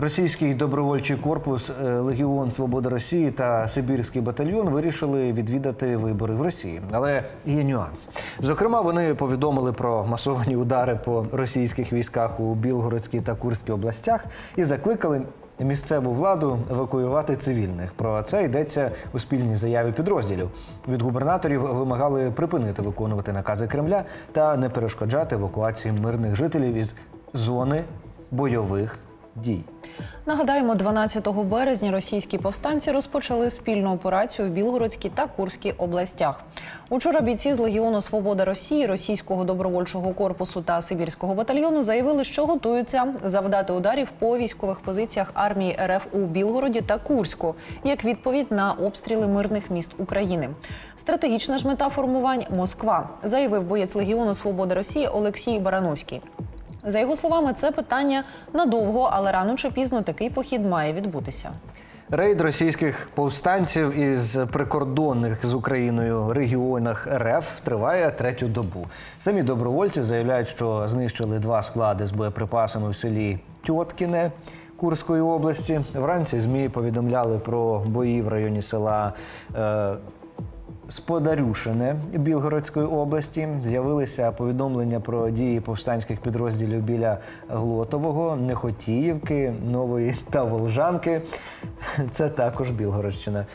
Російський добровольчий корпус е, Легіон Свободи Росії та Сибірський батальйон вирішили відвідати вибори в Росії. Але є нюанс. Зокрема, вони повідомили про масовані удари по російських військах у Білгородській та Курській областях і закликали місцеву владу евакуювати цивільних. Про це йдеться у спільній заяві підрозділів. Від губернаторів вимагали припинити виконувати накази Кремля та не перешкоджати евакуації мирних жителів із зони бойових дій. Нагадаємо, 12 березня російські повстанці розпочали спільну операцію в Білгородській та Курській областях. Учора бійці з Легіону Свобода Росії, російського добровольчого корпусу та Сибірського батальйону заявили, що готуються завдати ударів по військових позиціях армії РФ у Білгороді та Курську як відповідь на обстріли мирних міст України. Стратегічна ж мета формувань Москва, заявив боєць Легіону Свобода Росії Олексій Барановський. За його словами, це питання надовго, але рано чи пізно такий похід має відбутися. Рейд російських повстанців із прикордонних з Україною регіонах РФ триває третю добу. Самі добровольці заявляють, що знищили два склади з боєприпасами в селі Тьоткіне Курської області. Вранці змі повідомляли про бої в районі села. Е, Сподарюшине Білгородської області з'явилися повідомлення про дії повстанських підрозділів біля Глотового, Нехотіївки, Нової та Волжанки. Це також Білгородщина.